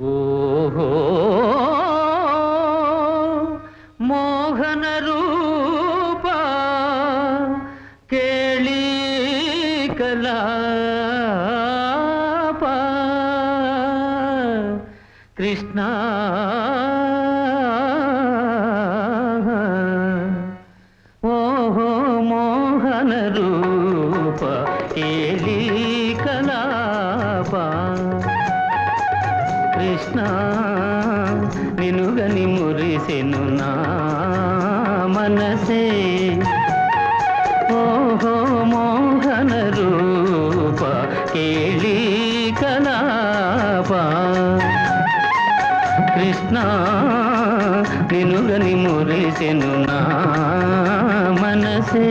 ఓహో. మోహన రూప కేళీ కలాప కృష్ణ. ఓహో మోహన రూప కేళీ కృష్ణ నినుగని మురిసెను నా మనసే. ఓహో మోహన రూప కేళీ కలాప. కృష్ణ నినుగని మురిసెను నా మనసే.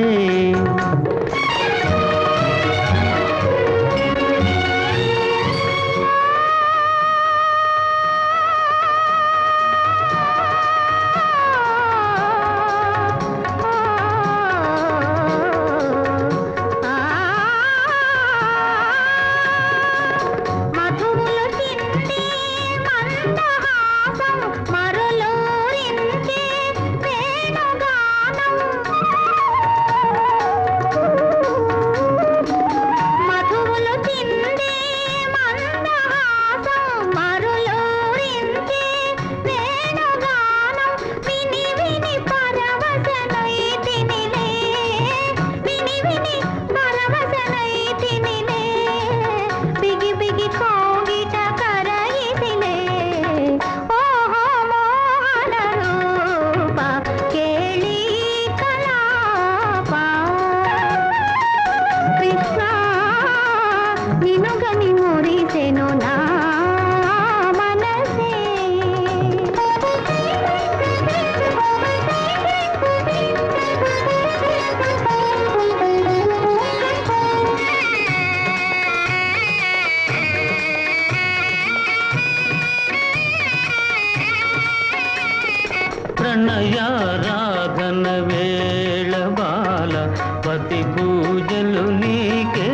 ప్రణయారాధన వేళ బాల పతి పూజలు నీకే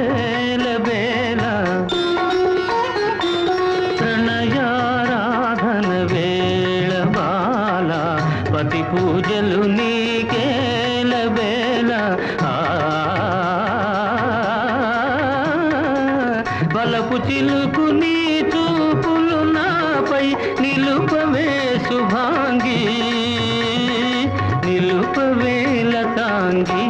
నిలుపవే తాంగి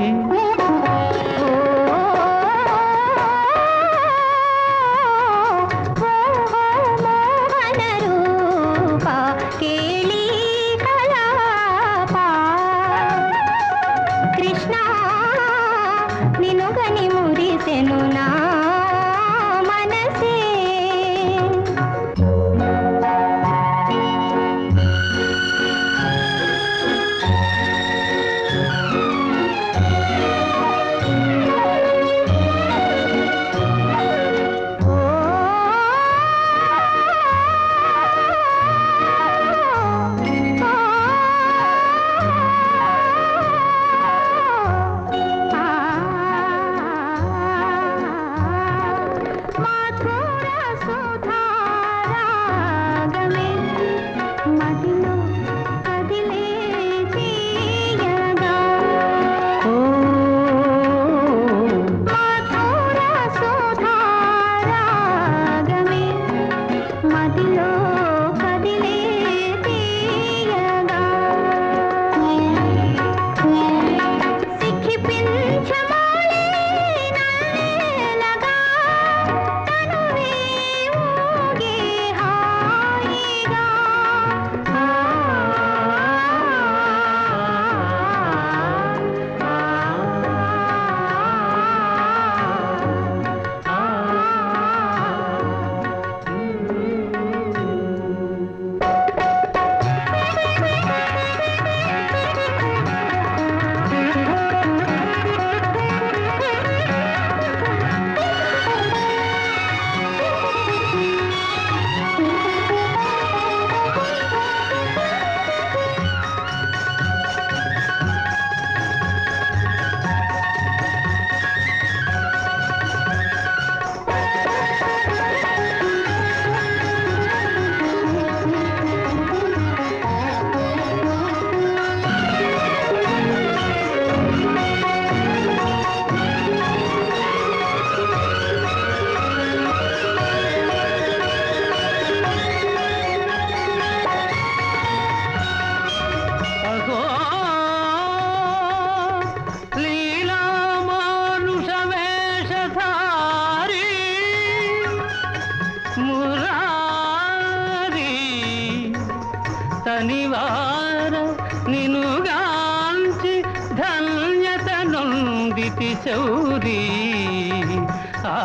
మోహన రూప కృష్ణ నినుగని మురిసెను నా శనివార నిను గాంచి ధన్యత నొందితి చౌరీ. ఆ